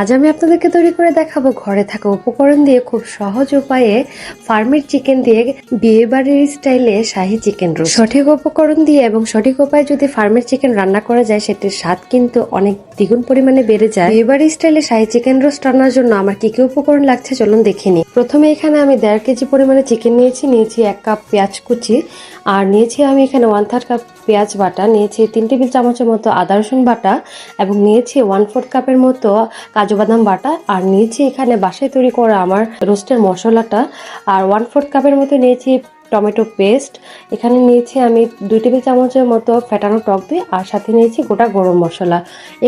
আজ আমি আপনাদেরকে তৈরি করে দেখাবো ঘরে থাকা উপকরণ দিয়ে খুব সহজ উপায়ে ফার্মের চিকেন দিয়ে বিয়ে বাড়ির স্টাইলে শাহী চিকেন রোস্ট। সঠিক উপকরণ দিয়ে এবং সঠিক উপায়ে যদি ফার্মের চিকেন রান্না করা যায়, সেটির স্বাদ কিন্তু অনেক দ্বিগুণ পরিমাণে বেড়ে যায়। বিয়ে বাড়ির স্টাইলে শাহী চিকেন রোস্ট রান্নার জন্য আমার কি কি উপকরণ লাগছে চলুন দেখে নিই। প্রথমে এখানে আমি দেড় কেজি পরিমাণে চিকেন নিয়েছি নিয়েছি এক কাপ পেঁয়াজ কুচি, আর নিয়েছি আমি এখানে ওয়ান থার্ড কাপ পেঁয়াজ বাটা, নিয়েছি তিন টেবিল চামচের মতো আদা রসুন বাটা এবং নিয়েছি ওয়ান ফোর্থ কাপের মতো কাজু বাদাম বাটা। আর নিয়েছি এখানে বাসায় তৈরি করা আমার রোস্টের মশলাটা। আর ওয়ান ফোর্থ কাপের মতো নিয়েছি টমেটো পেস্ট। এখানে নিয়েছি আমি দুই টেবিল চামচের মতো ফেটানো টক দই আর সাথে নিয়েছি গোটা গরম মশলা।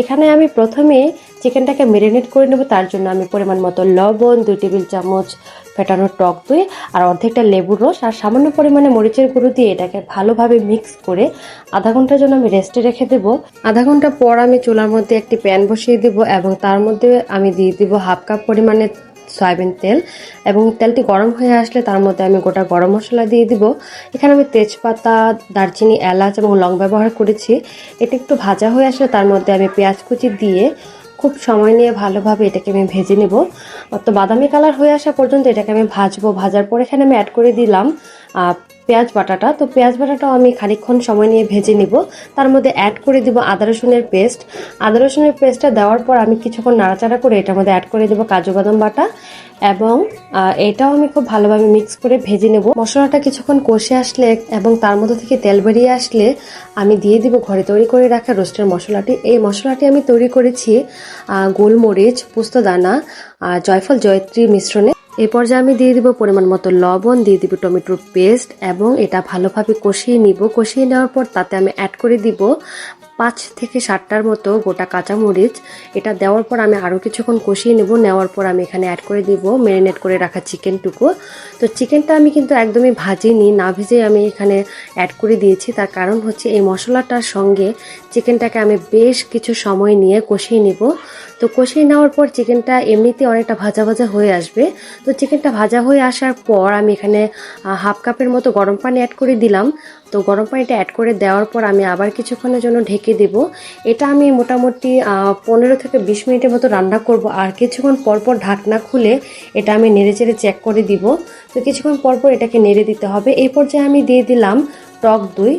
এখানে আমি প্রথমে চিকেনটাকে মেরিনেট করে নেব, তার জন্য আমি পরিমাণ মতো লবণ, দুই টেবিল চামচ ফেটানো টক দই আর অর্ধেকটা লেবুর রস আর সামান্য পরিমাণে মরিচের গুঁড়ো দিয়ে এটাকে ভালোভাবে মিক্স করে আধা ঘণ্টার জন্য আমি রেস্টে রেখে দেব। আধা ঘণ্টা পর আমি চুলার মধ্যে একটি প্যান বসিয়ে দেব এবং তার মধ্যে আমি দিয়ে দিব হাফ কাপ পরিমাণে সয়াবিন তেল এবং তেলটি গরম হয়ে আসলে তার মধ্যে আমি গোটা গরম মশলা দিয়ে দিব। এখানে আমি তেজপাতা, দারচিনি, এলাচ এবং লং ব্যবহার করেছি। এটা একটু ভাজা হয়ে আসলে তার মধ্যে আমি পেঁয়াজ কুচি দিয়ে খুব সময় নিয়ে ভালোভাবে এটাকে আমি ভেজে নেব। তো বাদামি কালার হয়ে আসা পর্যন্ত এটাকে আমি ভাজবো। ভাজার পর এখানে আমি অ্যাড করে দিলাম পেঁয়াজ বাটাটা। তো পেঁয়াজ বাটাটাও আমি খানিকক্ষণ সময় নিয়ে ভেজে নিব। তার মধ্যে অ্যাড করে দিব আদা রসুনের পেস্ট আদা রসুনের পেস্টটা দেওয়ার পর আমি কিছুক্ষণ নাড়াচাড়া করে এটার মধ্যে অ্যাড করে দেবো কাজু বাদাম বাটা। এবং এটাও আমি খুব ভালোভাবে মিক্স করে ভেজে নেব। মশলাটা কিছুক্ষণ কষে আসলে এবং তার মধ্যে থেকে তেল বেরিয়ে আসলে আমি দিয়ে দিব ঘরে তৈরি করে রাখা রোস্টের মশলাটি। এই মশলাটি আমি তৈরি করেছি গোলমরিচ, পোস্তদানা জয়ফল জয়ত্রী মিশ্রণে। এই পর্যায়ে আমি দিয়ে দিব পরিমাণ মতো লবণ, দিয়ে দিব টমেটোর পেস্ট এবং এটা ভালোভাবে কষিয়ে নিব। কষিয়ে নেওয়ার পর তাতে আমি অ্যাড করে দিব পাঁচ থেকে সাতটার মতো গোটা কাঁচামরিচ। এটা দেওয়ার পর আমি আরও কিছুক্ষণ কষিয়ে নেব। নেওয়ার পর আমি এখানে অ্যাড করে দিব ম্যারিনেট করে রাখা চিকেনটুকু তো চিকেনটা আমি কিন্তু একদমই ভাজিনি, না ভেজে আমি এখানে অ্যাড করে দিয়েছি। তার কারণ হচ্ছে এই মশলাটার সঙ্গে চিকেনটাকে আমি বেশ কিছু সময় নিয়ে কষিয়ে নেব। তো কষিয়ে নেওয়ার পর চিকেনটা এমনিতে অনেকটা ভাজা ভাজা হয়ে আসবে। তো চিকেনটা ভাজা হয়ে আসার পর আমি এখানে হাফ কাপের মতো গরম পানি অ্যাড করে দিলাম। তো গরম পানিটা অ্যাড করে দেওয়ার পর আমি আবার কিছুক্ষণের জন্য ঢেকে দেব। এটা আমি মোটামুটি পনেরো থেকে বিশ মিনিটের মতো রান্না করব। আর কিছুক্ষণ পর পর ঢাকনা খুলে এটা আমি নেড়ে চেড়ে চেক করে দিব। তো কিছুক্ষণ পর পর এটাকে নেড়ে দিতে হবে। এই পর্যায়ে আমি দিয়ে দিলাম টক দই।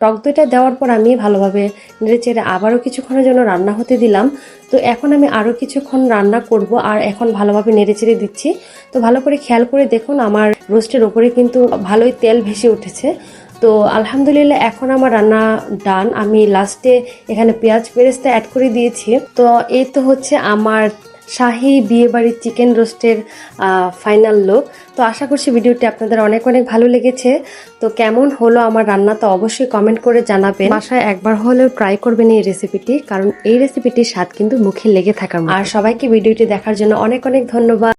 টক দইটা দেওয়ার পর আমি ভালোভাবে নেড়ে চেড়ে আবারও কিছুক্ষণের জন্য রান্না হতে দিলাম। তো এখন আমি আরও কিছুক্ষণ রান্না করব আর এখন ভালোভাবে নেড়ে চেড়ে দিচ্ছি। তো ভালো করে খেয়াল করে দেখুন, আমার রোস্টের ওপরে কিন্তু ভালোই তেল ভেসে উঠেছে। তো আলহামদুলিল্লাহ, এখন আমার রান্না ডান। আমি লাস্টে এখানে পেঁয়াজ পেরেস্তা অ্যাড করে দিয়েছি। তো এই তো হচ্ছে আমার শাহি বিয়েবাড়ির চিকেন রোস্টের ফাইনাল লুক তো আশা করছি ভিডিওটি আপনাদের অনেক অনেক ভালো লেগেছে। তো কেমন হলো আমার রান্না তো অবশ্যই কমেন্ট করে জানাবেন। বাসায় একবার হলেও ট্রাই করবেন এই রেসিপিটি কারণ এই রেসিপিটির স্বাদ কিন্তু মুখে লেগে থাকার আর সবাইকে ভিডিওটি দেখার জন্য অনেক অনেক ধন্যবাদ।